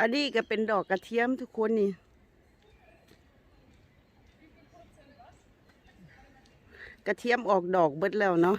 อันนี้ก็เป็นดอกกระเทียมทุกคนนี่ กระเทียมออกดอกเบิดแล้วเนาะ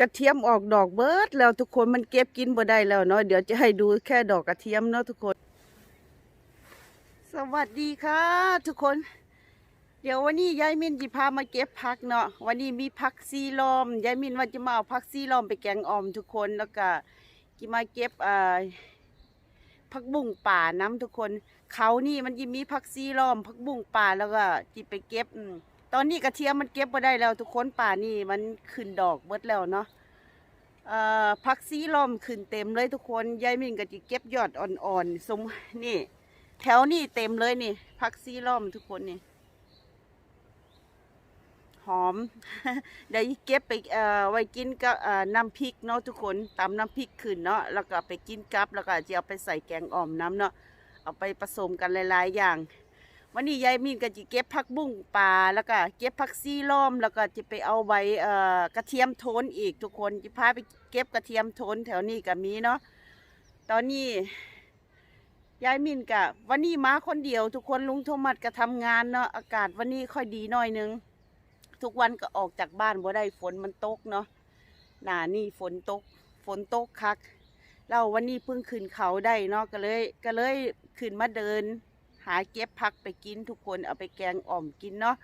กระเทียมออกดอกเบิดแล้วทุกคนมันเก็บกินบ่ได้แล้วเนาะเดี๋ยวจะให้ดูแค่ดอกกระเทียมเนาะทุกคน สวัสดีค่ะ ทุกคน เดี๋ยววันนี้ยายมินจะพามาเก็บผักเนาะวันนี้มีผักซีลอมยายมินว่าจะมาเอาผักซีลอมไปแกงออมทุกคนแล้วก็จะมาเก็บอ่อผักบุ้งป่าน้ำทุกคน เขานี่มันจะมีผักซีลอมผักบุ้งป่าแล้วก็จิไปเก็บ ตอนนี้กระเทียมมันเก็บมาได้แล้ว ทุกคนป่านี่มันขึ้นดอกเบิดแล้วเนาะผักซีลอมขึ้นเต็มเลยทุกคนยายมินก็จะเก็บยอดอ่อนๆสมนี่ แถวนี่เต็มเลยนี่ผักซีลอมทุกคนนี่หอมเดี๋ยวเก็บไปเอ่อไว้กินกับน้ำพริกเนาะทุกคนตำน้ำพริกขึ้นเนาะแล้วก็ไปกินกับแล้วก็จะเอาไปใส่แกงอ่อมน้ำเนาะเอาไปผสมกันหลายๆอย่าง วันนี้ยายมีนก็จะเก็บผักบุ้งปลาแล้วก็เก็บผักซีล้อม แล้วก็จะไปเอาใบกระเทียมโทนอีกทุกคนจะพาไปเก็บกระเทียมโทนแถวนี้ก็มีเนาะตอนนี้ ยายมินกะ วันนี้มาคนเดียว ทุกคนลุงโทมัสก็ทำงานเนาะอากาศวันนี้ค่อยดีหน่อยนึง ทุกวันก็ออกจากบ้านบ่ได้ฝนมันตกเนาะหนานี่ฝนตก ฝนตกคัก เราวันนี้เพิ่งขึ้นเขาได้เนาะก็เลย ก็เลยขึ้นมาเดิน หาเก็บผักไปกินทุกคนเอาไปแกงอ่อมกินเนาะ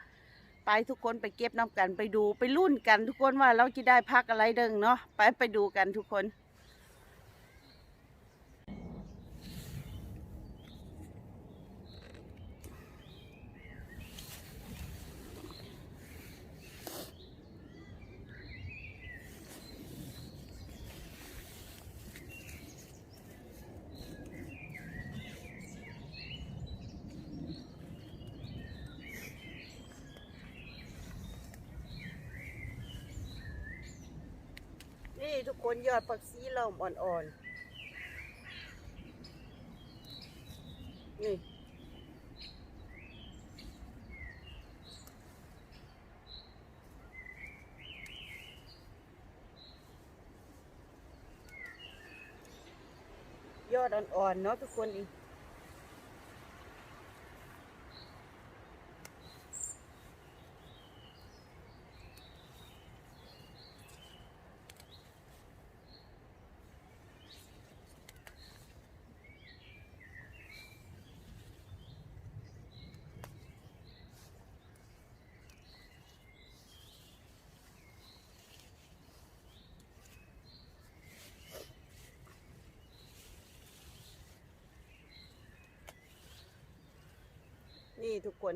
ไปทุกคนไปเก็บน้ำกันไปดูไปรุ่นกัน ทุกคนว่าเราจะได้พักอะไรเด้งเนาะไปไปดูกันทุกคน นี่ ทุกคนยอดผักชีเราอ่อนๆ นี่ ยอดอ่อนๆ เนาะทุกคนอีก นี่ทุกคน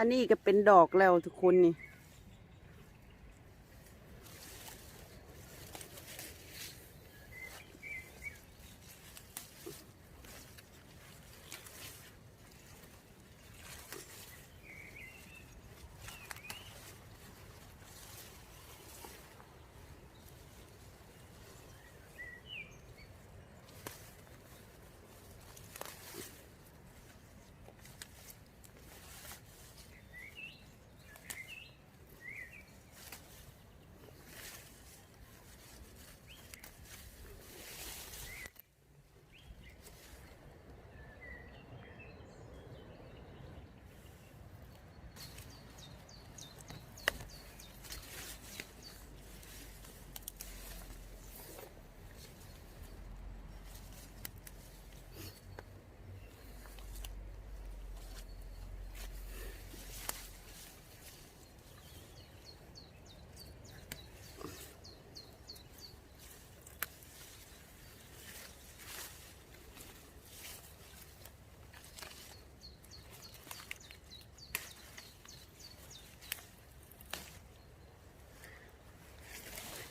อันนี้ก็เป็นดอกแล้วทุกคนนี่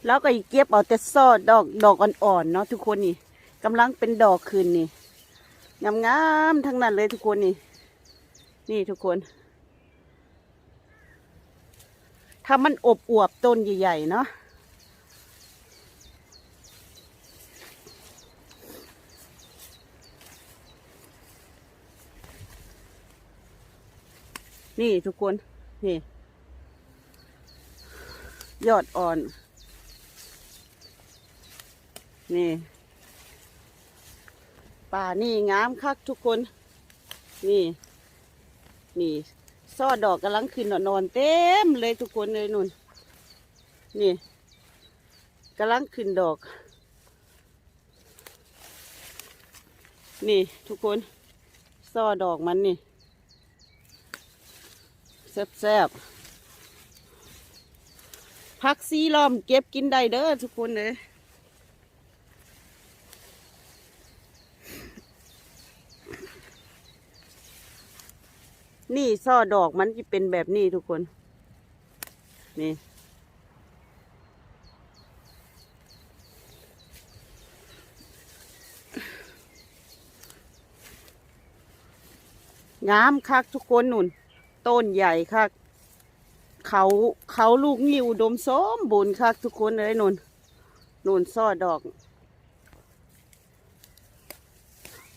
แล้วก็อีกเก็บเอาแต่ซอดดอกดอกอ่อนๆเนาะทุกคนนี่กำลังเป็นดอกคืนนี่งามๆทั้งนั้นเลยทุกคนนี่ นี่ทุกคน ถ้ามันอบอวบต้นใหญ่ๆเนาะนี่ทุกคน นี่ ยอดอ่อน นี่ ป่านี่งามคักทุกคน นี่ นี่ซ่อดอกกำลังขึ้นนอนเต็มเลยทุกคนเลยนุ่น นี่กำลังขึ้นดอก นี่ทุกคนซ่อดอกมันนี่แซ่บๆพักซีล้อมเก็บกินได้เด้อทุกคนเลย นี่ซ่อดอกมันจะเป็นแบบนี้ทุกคน นี่ งามคักทุกคนนุ่น ต้นใหญ่คัก เขาเขาลูกนิ้วดมสมบูรณ์คักทุกคนเลยนุ่นนุ่นซ่อดอก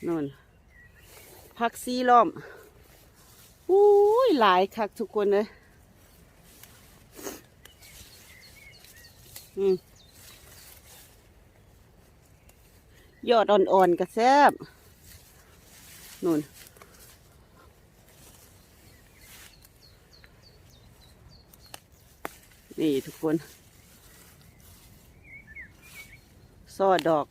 นุ่นพักซีล้อม อุ้ยหลายคักทุกคนเลยอยอดอ่อนๆกระแซบนุ่นนี่ทุกคน ซ่อดอก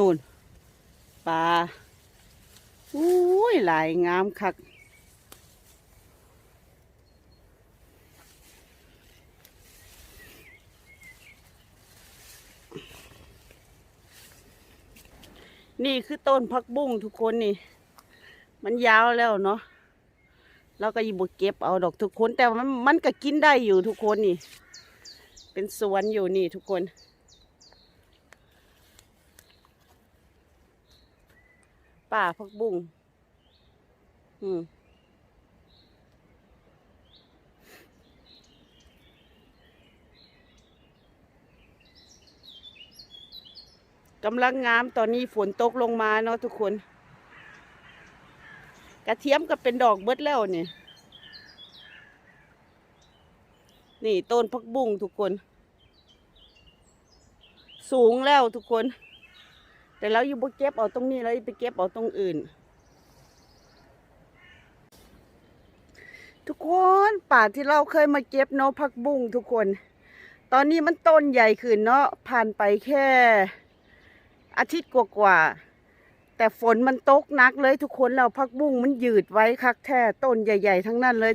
นู่นปลาอุ้ยหลายงามคักนี่คือต้นพักบุ้งทุกคนนี่ มันยาวแล้วเนาะเราก็ยิบเก็บเอาดอกทุกคน แต่มันมันก็กินได้อยู่ทุกคนนี่ เป็นสวนอยู่นี่ทุกคน ป่าพักบุ้งอืมกำลังงามตอนนี้ฝนตกลงมาเนาะทุกคน กระเทียมก็เป็นดอกเบิดแล้วนี่นี่ต้นพักบุ้งทุกคน สูงแล้วทุกคน แต่เราอยู่บ่เก็บเอาตรงนี้เราไปเก็บเอาตรงอื่น ทุกคนป่าที่เราเคยมาเก็บเนาะพักบุ้งทุกคน ตอนนี้มันต้นใหญ่ขึ้นเนาะผ่านไปแค่ อาทิตย์กว่าๆแต่ฝนมันตกนักเลยทุกคนเราพักบุ้งมันยืดไว้คักแท้ต้นใหญ่ ๆ ทั้งนั้นเลย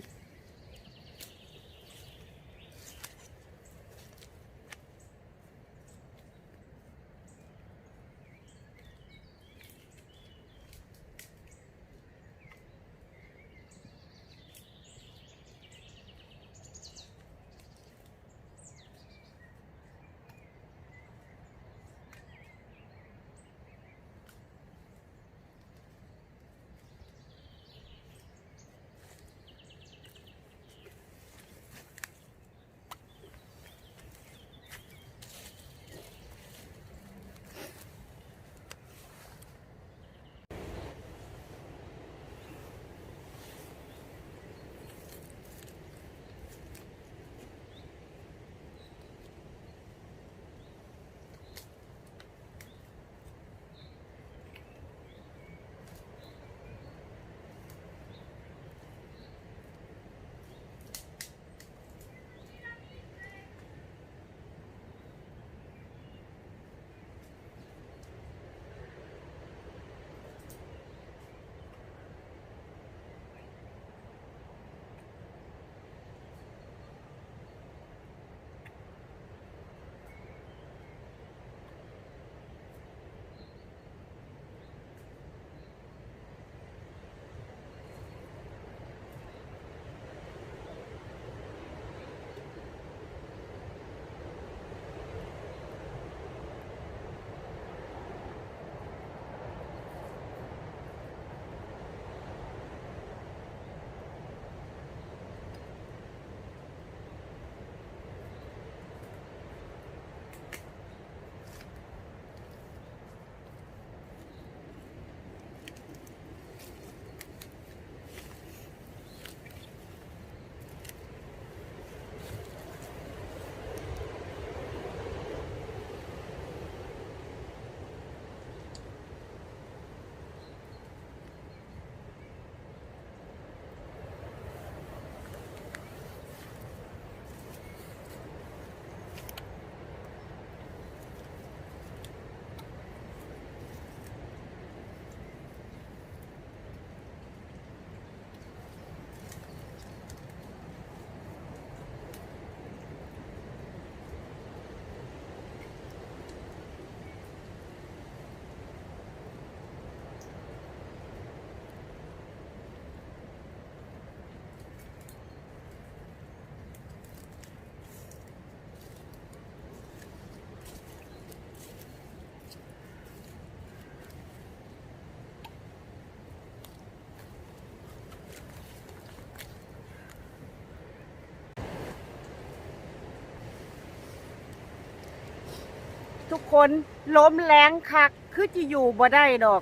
ทุกคนล้มแรงคัก คือจะอยู่บ่ได้ดอก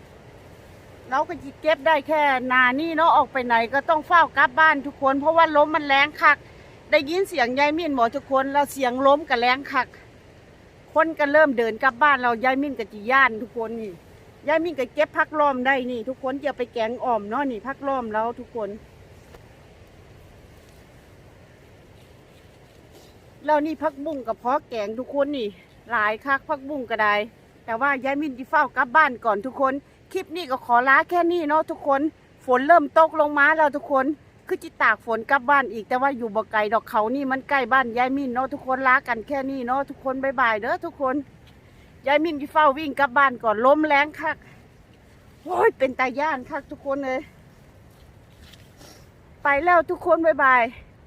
เราก็จะเก็บได้แค่นานี่เนาะออกไปไหนก็ต้องเฝ้ากลับบ้านทุกคน เพราะว่าล้มมันแรงคัก ได้ยินเสียงยายมิ่นหมอทุกคนแล้วเสียงล้มกับแรงคัก คนก็เริ่มเดินกลับบ้านเรายายมิ่นกับจีย่านทุกคนนี่ยายมิ่นก็เก็บพักล้อมได้นี่ ทุกคนจะเอาไปแกงอ่อมเนาะนี่พักล้อมแล้วทุกคน แล้วนี่พักบุ้งกับเพาะแกงทุกคนนี่ หลายคักพักบุ้งก็ได้ แต่ว่ายายมินที่เฝ้ากลับบ้านก่อนทุกคน คลิปนี้ก็ขอลาแค่นี้เนาะทุกคน ฝนเริ่มตกลงมาแล้วทุกคน คือจิตากฝนกลับบ้านอีกแต่ว่าอยู่บ่ไกลดอกเขานี่มันใกล้บ้านยายมินเนาะทุกคนลากันแค่นี้เนาะทุกคนบายบายเด้อทุกคน ยายมินที่เฝ้าวิ่งกลับบ้านก่อนล้มแรงคักโอ้ยเป็นตาย่านคักทุกคนเลยไปแล้วทุกคนบายบาย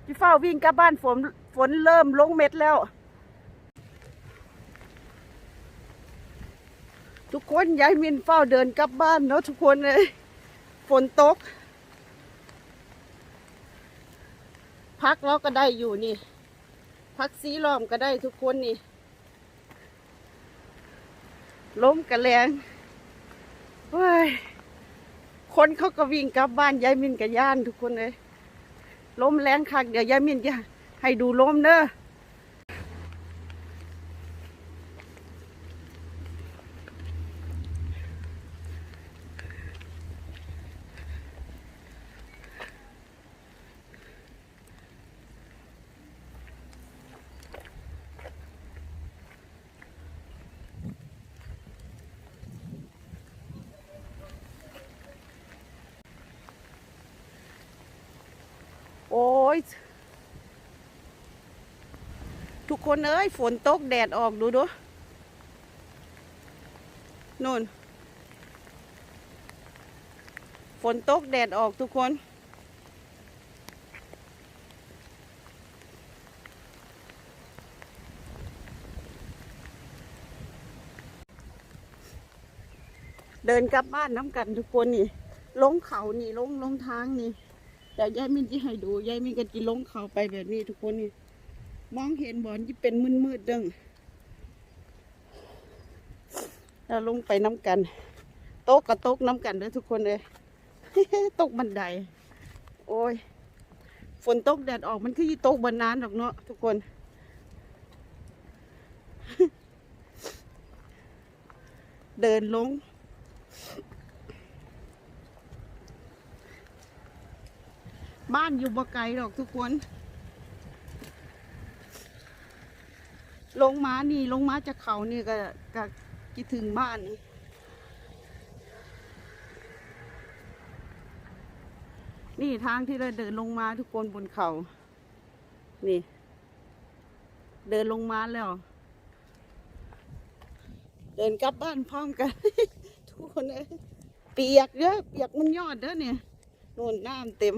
ที่เฝ้าวิ่งกลับบ้านฝนฝนเริ่มลงเม็ดแล้ว ทุกคนยายมินเฝ้าเดินกลับบ้านเนาะทุกคนเลยฝนตก พักแล้วก็ได้อยู่นี่ พักสีล้อมก็ได้ทุกคนนี่ล้มกระแรงเฮ้ยคนเขาก็วิ่งกลับบ้านยายมินกับย่านทุกคนเลยล้มแรงคักเดี๋ยวยายมินจะให้ดูล้มเด้อโอ้ ยทุกคนเอ้ยฝนตกแดดออกดูดูนู่น ฝนตกแดดออกทุกคน เดินกลับบ้านน้ำกันทุกคนนี่ ลงเขานี่ลงลงทางนี่ เดี๋ยวยายมินจะให้ดูยายมินก็จะลงเขาไปแบบนี้ทุกคนนี่มองเห็นบอลที่เป็นมืดๆดังแล้วลงไปน้ำกัน โต๊ะกับโต๊ะน้ำกันเด้อทุกคนเลยตกบันได โอ้ย ฝนตกแดดออกมันคือยี่ตกบนน้ำดอกเนาะทุกคนเดินลง บ้านอยู่บ่ไกลหรอกทุกคน ลงมานี่ลงมาจากเขานี่ก็ก็คิดถึงบ้านนี่ทางที่เราเดินลงมาทุกคนบนเขา นี่ เดินลงมาแล้ว เดินกลับบ้านพร้อมกัน ทุกคนเอ้ยเปียกเยอะเปียกมันยอดเด้อเนี่ยโน่นน้ำเต็ม